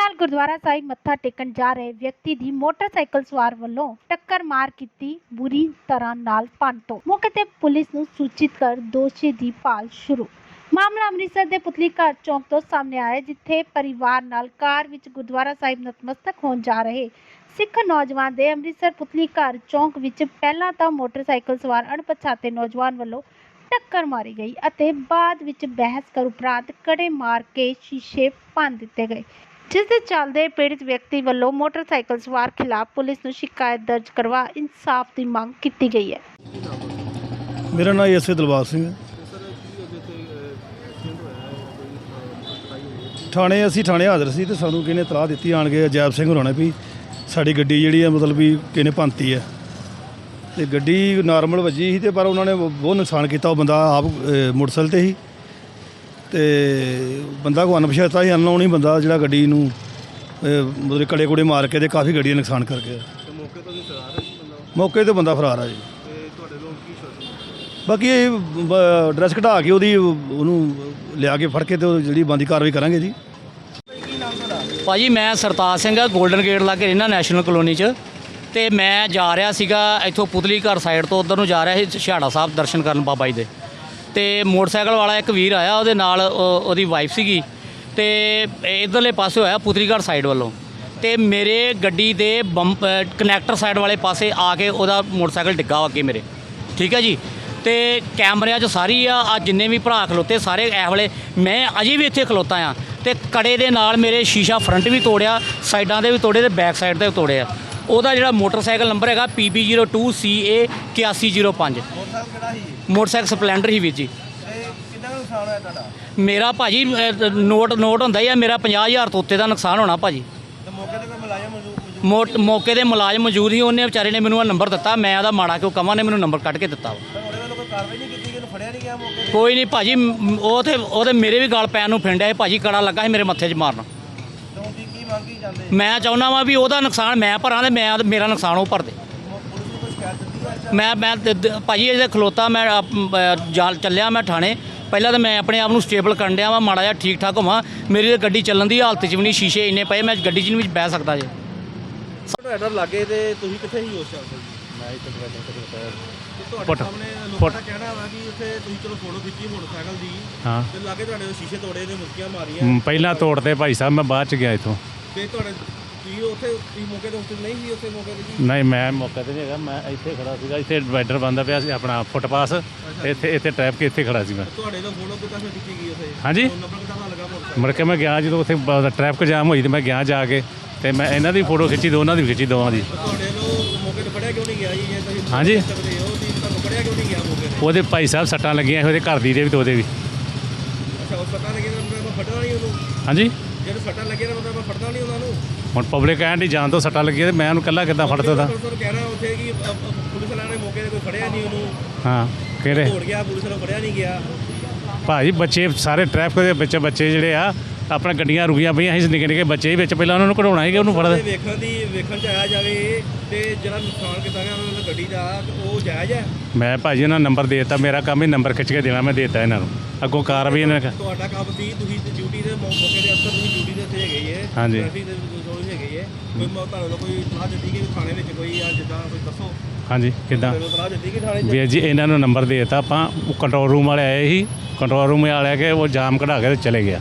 ਨਾਲ ਗੁਰਦੁਆਰਾ ਸਾਹਿਬ ਮੱਥਾ ਟੇਕਣ ਜਾ ਰਹੇ ਵਿਅਕਤੀ ਦੀ ਮੋਟਰਸਾਈਕਲ ਸਵਾਰ ਵੱਲੋਂ ਟੱਕਰ ਮਾਰ ਕੀਤੀ ਬੁਰੀ ਤਰ੍ਹਾਂ ਨਾਲ ਪੰਤੋ ਮੌਕੇ ਤੇ ਪੁਲਿਸ ਨੂੰ ਸੂਚਿਤ ਕਰ ਦੋਸ਼ੀ ਦੀ ਭਾਲ ਸ਼ੁਰੂ। ਮਾਮਲਾ ਅੰਮ੍ਰਿਤਸਰ ਦੇ ਪੁਤਲੀ ਘਰ ਚੌਂਕ ਤੋਂ ਸਾਹਮਣੇ ਆਇਆ ਜਿੱਥੇ ਪਰਿਵਾਰ ਨਾਲ ਕਾਰ ਵਿੱਚ ਗੁਰਦੁਆਰਾ ਸਾਹਿਬ ਨਤਮਸਤਕ ਹੋਣ ਜਾ ਰਹੇ ਸਿੱਖ ਨੌਜਵਾਨ ਦੇ ਅੰਮ੍ਰਿਤਸਰ ਪੁਤਲੀ ਘਰ ਚੌਂਕ ਵਿੱਚ ਪਹਿਲਾਂ ਤਾਂ ਮੋਟਰਸਾਈਕਲ ਸਵਾਰ ਅਣਪਛਾਤੇ ਨੌਜਵਾਨ ਵੱਲੋਂ ਟੱਕਰ ਮਾਰੀ ਗਈ ਅਤੇ ਬਾਅਦ ਵਿੱਚ ਬਹਿਸ ਕਰ ਉਪਰੰਤ ਕੜੇ ਮਾਰ ਕੇ ਸ਼ੀਸ਼ੇ ਭੰਨ ਦਿੱਤੇ ਗਏ। ਜਿਸ ਦੇ ਚੱਲਦੇ ਪੀੜਿਤ ਵਿਅਕਤੀ ਵੱਲੋਂ ਮੋਟਰਸਾਈਕਲ ਸਵਾਰ ਖਿਲਾਫ ਪੁਲਿਸ ਨੂੰ ਸ਼ਿਕਾਇਤ ਦਰਜ ਕਰਵਾ ਇਨਸਾਫ ਦੀ ਮੰਗ ਕੀਤੀ ਗਈ ਹੈ। ਮੇਰਾ ਨਾਮ ਐਸਏ ਦਲਬਾਰ ਸਿੰਘ ਹੈ। ਥਾਣੇ ਅਸੀਂ ਥਾਣੇ ਹਾਜ਼ਰ ਸੀ ਤੇ ਸਾਨੂੰ ਕਿਹਨੇ ਤਲਾਹ ਦਿੱਤੀ, ਆਣ ਕੇ ਅਜੈਬ ਸਿੰਘ ਹੋਰਾਂ ਨੇ ਵੀ ਸਾਡੀ ਗੱਡੀ ਜਿਹੜੀ ਆ ਮਤਲਬ ਵੀ ਕਿਹਨੇ ਭੰਨਤੀ ਹੈ। ਤੇ ਗੱਡੀ ਨਾਰਮਲ ਵੱਜੀ ਸੀ ਤੇ ਪਰ ਉਹਨਾਂ ਨੇ ਬਹੁਤ ਨੁਕਸਾਨ ਕੀਤਾ, ਉਹ ਬੰਦਾ ਆਪ ਮੋਟਰਸਾਈਕਲ ਤੇ ਸੀ। ਤੇ ਬੰਦਾ ਕੋ ਅਣਪਛਾਤਾ ਸੀ ਅਨਨੋਨ ਹੀ ਬੰਦਾ ਜਿਹੜਾ ਗੱਡੀ ਨੂੰ ਮਤਲਬ ਕੜੇ ਕੁੜੇ ਮਾਰ ਕੇ ਤੇ ਕਾਫੀ ਗੱਡੀ ਦਾ ਨੁਕਸਾਨ ਕਰ ਗਿਆ। ਤੇ ਮੌਕੇ ਤੋਂ ਵੀ ਫਰਾਰ ਹੈ ਜੀ ਬੰਦਾ? ਮੌਕੇ ਤੇ ਬੰਦਾ ਫਰਾਰ ਆ ਜੀ। ਤੇ ਤੁਹਾਡੇ ਲੋਕ ਕੀ ਸ਼ੋਸ਼ਣ ਬਾਕੀ ਇਹ ਡਰੈਸ ਘਟਾ ਕੇ ਉਹਦੀ ਉਹਨੂੰ ਲਿਆ ਕੇ ਫੜ ਕੇ ਤੇ ਉਹ ਜਿਹੜੀ ਬੰਦੀ ਕਾਰਵਾਈ ਕਰਾਂਗੇ ਜੀ। ਕੀ ਭਾਜੀ ਮੈਂ ਸਰਤਾਜ ਸਿੰਘ ਆ 골ਡਨ ਗੇਟ ਲਾਗੇ ਰਹਿਣਾ ਨੈਸ਼ਨਲ ਕਲੋਨੀ 'ਚ। ਤੇ ਮੈਂ ਜਾ ਰਿਹਾ ਸੀਗਾ ਇੱਥੋਂ ਪੁਤਲੀ ਘਰ ਸਾਈਡ ਤੋਂ ਉਧਰ ਨੂੰ ਜਾ ਰਿਹਾ ਸੀ ਛਿਹਾੜਾ ਸਾਹਿਬ ਦਰਸ਼ਨ ਕਰਨ ਬਾਬਾ ਜੀ ਦੇ। ਤੇ ਮੋਟਰਸਾਈਕਲ ਵਾਲਾ ਇੱਕ ਵੀਰ ਆਇਆ ਉਹਦੇ ਨਾਲ ਉਹਦੀ ਵਾਈਫ ਸੀਗੀ। ਤੇ ਇਧਰਲੇ ਪਾਸੇ ਹੋਇਆ ਪੁਤਲੀ ਸਾਈਡ ਵੱਲੋਂ। ਤੇ ਮੇਰੇ ਗੱਡੀ ਦੇ ਬੰਪ ਕਨੈਕਟਰ ਸਾਈਡ ਵਾਲੇ ਪਾਸੇ ਆ ਕੇ ਉਹਦਾ ਮੋਟਰਸਾਈਕਲ ਡਿੱਗਾ ਅੱਗੇ ਮੇਰੇ। ਠੀਕ ਹੈ ਜੀ? ਤੇ ਕੈਮਰਿਆਂ 'ਚ ਸਾਰੀ ਆ ਆ ਜਿੰਨੇ ਵੀ ਭਰਾ ਖਲੋਤੇ ਸਾਰੇ ਇਹ ਵੇਲੇ, ਮੈਂ ਅਜੇ ਵੀ ਇੱਥੇ ਖਲੋਤਾ ਆ। ਤੇ ਕੜੇ ਦੇ ਨਾਲ ਮੇਰੇ ਸ਼ੀਸ਼ਾ ਫਰੰਟ ਵੀ ਤੋੜਿਆ, ਸਾਈਡਾਂ ਦੇ ਵੀ ਤੋੜੇ ਤੇ ਬੈਕ ਸਾਈਡ ਤੇ ਵੀ ਤੋੜਿਆ। ਉਹਦਾ ਜਿਹੜਾ ਮੋਟਰਸਾਈਕਲ ਨੰਬਰ ਹੈਗਾ PB02CA 8105 ਮੋਟਰਸਾਈਕਲ ਕਿਹੜਾ ਸੀ ਮੋਟਰਸਾਈਕਲ ਸਪਲੈਂਡਰ ਹੀ ਵੀਰ ਜੀ। ਮੇਰਾ ਭਾਜੀ ਅਹ, ਨੋਟ ਨੋਟ ਹੁੰਦਾ ਹੀ ਆ ਮੇਰਾ 50000 ਤੋਂ ਉੱਤੇ ਦਾ ਨੁਕਸਾਨ ਹੋਣਾ ਭਾਜੀ। ਤੇ ਮੌਕੇ ਮੌਕੇ ਦੇ ਮੁਲਾਜ਼ਮ ਮੌਜੂਦ ਸੀ ਉਹਨੇ ਵਿਚਾਰੇ ਨੇ ਮੈਨੂੰ ਆ ਨੰਬਰ ਦਿੱਤਾ ਮੈਂ ਉਹਦਾ ਮਾੜਾ ਕਿਉਂ ਕਵਾਂ ਨੇ ਮੈਨੂੰ ਨੰਬਰ ਕੱਢ ਕੇ ਦਿੱਤਾ ਕੋਈ ਨਹੀਂ ਕੀਤੀ ਕਿ ਭਾਜੀ ਉਹ ਤੇ ਉਹਦੇ ਮੇਰੇ ਵੀ ਗਾਲ ਪੈਣ ਨੂੰ ਫਿੰਡਿਆ ਸੀ ਭਾਜੀ ਕੜਾ ਲੱਗਾ ਸੀ ਮੇਰੇ ਮੱਥੇ 'ਚ ਮਾਰਨ। ਤੇ ਕੀ ਮੰਗ ਜਾਂਦੇ? ਮੈਂ ਚਾਹੁੰਦਾ ਵਾਂ ਵੀ ਉਹਦਾ ਨੁਕਸਾਨ ਮੈਂ ਭਰਾਂ ਤੇ ਮੈਂ ਮੇਰਾ ਨੁਕਸਾਨ ਉਹ ਭਰ ਦੇ। ਪੁਲਿਸ ਨੂੰ ਕੋਈ ਸ਼ਿਕਾਇਤ ਦਿੱਤੀ ਹੈ ਅੱਛਾ ਮੈਂ ਮੈਂ ਦ- ਦ- ਭਾਜੀ ਇਹਦੇ ਖਲੋਤਾ ਮੈਂ ਆਪ- ਅਹ ਜਾਲ ਚੱਲਿਆ ਮੈਂ ਥਾਣੇ। ਪਹਿਲਾਂ ਤਾਂ ਮੈਂ ਆਪਣੇ ਆਪ ਨੂੰ ਸਟੇਬਲ ਕਰਨ ਡਿਆ ਵਾਂ ਮਾੜਾ ਜਿਹਾ ਠੀਕ ਠਾਕ ਹੋਵਾਂ। ਮੇਰੀ ਤਾਂ ਗੱਡੀ ਚੱਲਣ ਦੀ ਹਾਲਤ 'ਚ ਵੀ ਨਹੀਂ ਸ਼ੀਸ਼ੇ ਇੰਨੇ ਪਏ ਮੈਂ ਗੱਡੀ 'ਚ ਨਹੀਂ ਵਿੱਚ ਬਹਿ ਸਕਦਾ ਜੇ। ਤੁਹਾਡਾ ਐਡਰ ਲੱਗੇ ਤੇ ਤੁਸੀਂ ਕਿੱਥੇ ਸੀ ਉਸ ਟਾਈਮ ਮੈਂ ਇੱਥੇ ਤੁਹਾਡੇ ਪੁੱਟ- ਸਾਹਮਣੇ ਲੋਕਾਂ ਪੁੱਟ। ਦਾ ਕਹਿਣਾ ਵਾ ਕਿ ਉੱਥੇ ਤੁਸੀਂ ਚਲੋ ਫੋਟੋ ਖਿੱਚੀ ਮੋਟਰਸਾਈਕਲ ਦੀ ਹਾਂ। ਤੇ ਲਾਗੇ ਤੁਹਾਡੇ ਸ਼ੀਸ਼ੇ ਤੋੜੇ ਤੇ ਮੁਰਕੀਆਂ ਮਾਰੀਆਂ। ਹਮ, ਪਹਿਲਾਂ ਤੋੜਦੇ ਭਾਈ ਸਾਹਿਬ ਮੈਂ ਬਾਅਦ ਚ ਗਿਆ ਇਥੋਂ। ਤੇ ਤੁਹਾਡੇ ਤੁਸੀਂ ਉੱਥੇ ਤੁਸੀਂ ਮੌਕੇ ਤੇ ਉੱਤੇ ਨਹੀਂ ਸੀ ਉੱਥੇ ਮੌਕੇ ਤੇ ਜੀ? ਨਹੀਂ ਮੈਂ ਮੌਕੇ ਤੇ ਨਹੀਂ ਹੈਗਾ ਮੈਂ ਇੱਥੇ ਖੜਾ ਸੀਗਾ ਇੱਥੇ ਡਿਵਾਈਡਰ ਬੰਦਾ ਪਿਆ ਸੀ ਆਪਣਾ ਫੁੱਟਪਾਸ ਇੱਥੇ ਇੱਥੇ ਟ੍ਰੈਫਿਕ ਇੱਥੇ ਖੜਾ ਸੀ ਮੈਂ। ਤੁਹਾਡੇ ਦਾ ਫੋਟੋ ਕਿੱਦਾਂ ਫਿਰ ਖਿੱਚੀ ਗਈ ਉੱਥੇ? ਹਾਂਜੀ? ਫੋਨ ਨੰਬਰ ਕਿੱਦਾਂ ਪਤਾ ਲੱਗਾ ਮੋਟਰਸਾਈਕਲ? ਮੁੜ ਕੇ ਮੈਂ ਗਿਆ ਜਦੋਂ ਉੱਥੇ ਟ੍ਰੈਫਿਕ ਜਾਮ ਹੋਈ ਤੇ ਮੈਂ ਗਿਆ ਜਾ ਕੇ ਤੇ ਮੈਂ ਇਹਨਾਂ ਦੀ ਫੋਟੋ ਖਿੱਚੀ ਦੋਨਾਂ ਦੀ ਵੀ ਖਿੱਚੀ ਦੋਵਾਂ ਦੀ। ਤੁਹਾਡੇ ਨੂੰ ਮੌਕੇ ਤੇ ਫੜਿਆ ਕਿਉਂ ਨਹੀਂ ਗਿਆ ਜੀ? ਜੇ ਤੁਸੀਂ ਹਾਂਜੀ। ਸਕਦੇ ਹੋ ਤੁਸੀਂ ਤੁਹਾਨੂੰ ਫੜਿਆ ਕਿਉਂ ਨਹੀਂ ਗਿਆ ਮੌਕੇ ਤੇ ਉਹਦੇ ਭਾਈ ਸਾਹਿਬ ਸੱਟਾਂ ਲੱਗੀਆਂ ਸੀ, ਉਹਦੇ ਘਰ ਦੀ ਦੇ ਵੀ ਤੇ ਉਹਦੇ ਵੀ। ਅੱਛਾ ਉਹ ਪਤਾ ਲੱਗਿਆ ਤਾਂ ਮੈਂ ਫੜਨਾ ਨਹੀਂ ਉਹਨੂੰ। ਹਾਂਜੀ? ਜਿਹੜੇ ਸੱਟਾਂ ਲੱਗੀਆਂ ਤਾਂ ਮਤਲਬ ਮੈਂ ਫੜਨਾ ਨਹੀਂ ਉਹਨਾਂ ਨੂੰ। ਹੁਣ ਪਬਲਿਕ ਕਹਿਣ ਦੀ ਜਾਨ ਤੋਂ ਸੱਟਾਂ ਲੱਗੀਆਂ ਤੇ ਮੈਂ ਉਹਨੂੰ ਇਕੱਲਾ ਕਿੱਦਾਂ ਫੜ ਸਕਦਾ ਪੁਲਿਸ ਨੂੰ ਕਹਿਣਾ ਉੱਥੇ ਕਿ ਅ, ਅ, ਪੁਲਿਸ ਵਾਲਿਆਂ ਨੇ ਮੌਕੇ ਤੇ ਕੋਈ ਫੜਿਆ ਨਹੀਂ ਉਹਨੂੰ। ਹਾਂ ਕਿਹੜੇ? ਦੌੜ ਗਿਆ ਪੁਲਿਸ ਨੂੰ ਫੜਿਆ ਨਹੀਂ ਗਿਆ। ਭਾਜੀ ਬੱਚੇ ਸਾਰੇ ਟ੍ਰੈਫਿਕ ਦੇ ਵਿੱਚ ਬੱਚੇ ਜਿਹੜੇ ਆ ਆਪਣਾ ਗੱਡੀਆਂ ਰੁਕੀਆਂ ਪਈਆਂ ਸੀ ਨਿੱਕੇ ਨਿੱਕੇ ਬੱਚੇ ਵਿੱਚ ਪਹਿਲਾਂ ਉਹਨਾਂ ਨੂੰ ਕਢਾਉਣਾ ਸੀਗਾ ਉਹਨੂੰ ਫੜਦਾ ਵੇਖਣ ਦੀ ਵੇਖਣ ਚ ਆਇਆ ਜਾਵੇ ਤੇ ਜਿਹੜਾ ਨੁਕਸਾਨ ਕੀਤਾ ਗਿਆ ਉਹਨਾਂ ਗੱਡੀ ਦਾ ਤੇ ਉਹ ਜਾਇਜ਼ ਹੈ? ਮੈਂ ਭਾਜੀ ਉਹਨਾਂ ਨੰਬਰ ਦੇ ਦਿੱਤਾ ਮੇਰਾ ਕੰਮ ਹੀ ਨੰਬਰ ਖਿੱਚ ਕੇ ਦੇਣਾ ਮੈਂ ਦੇ ਦਿੱਤਾ ਇਹਨਾਂ ਨੂੰ। ਅੱਗੋਂ ਕਾਰਵਾਈ ਇਹਨਾਂ ਨੇ ਤੁਹਾਡਾ ਕੰਮ ਸੀ ਤੁਸੀਂ ਡਿਊਟੀ ਦੇ ਮੌਕੇ ਦੇ ਅਫਸਰ ਤੁਸੀਂ ਡਿਊਟੀ ਦੇ ਉੱਤੇ ਹੈਗੇ ਜੇ। ਹਾਂਜੀ। ਟ੍ਰੈਫਿਕ ਦੇ ਕੋਲ ਹੈਗੇ ਜੇ। ਕੋਈ ਤੁਹਾਨੂੰ ਕੋਈ ਸਲਾਹ ਦਿੱਤੀ ਕਿ ਥਾਣੇ ਵਿੱਚ ਕੋਈ ਆ ਜਿੱਦਾਂ ਕੋਈ ਦੱਸੋ? ਹਾਂਜੀ ਕਿੱਦਾਂ? ਵੀਰ ਜੀ ਇਹਨਾਂ ਨੂੰ ਨੰਬਰ ਦੇ ਦਿੱਤਾ ਆਪਾਂ ਉਹ ਕੰਟਰੋਲ ਰੂਮ ਵਾਲੇ ਆਏ ਸੀ। ਕੰਟਰੋਲ ਰੂਮ ਵਾਲੇ ਆ ਕੇ ਉਹ ਜਾਮ ਕਢਾ ਕੇ ਚਲੇ ਗਿਆ।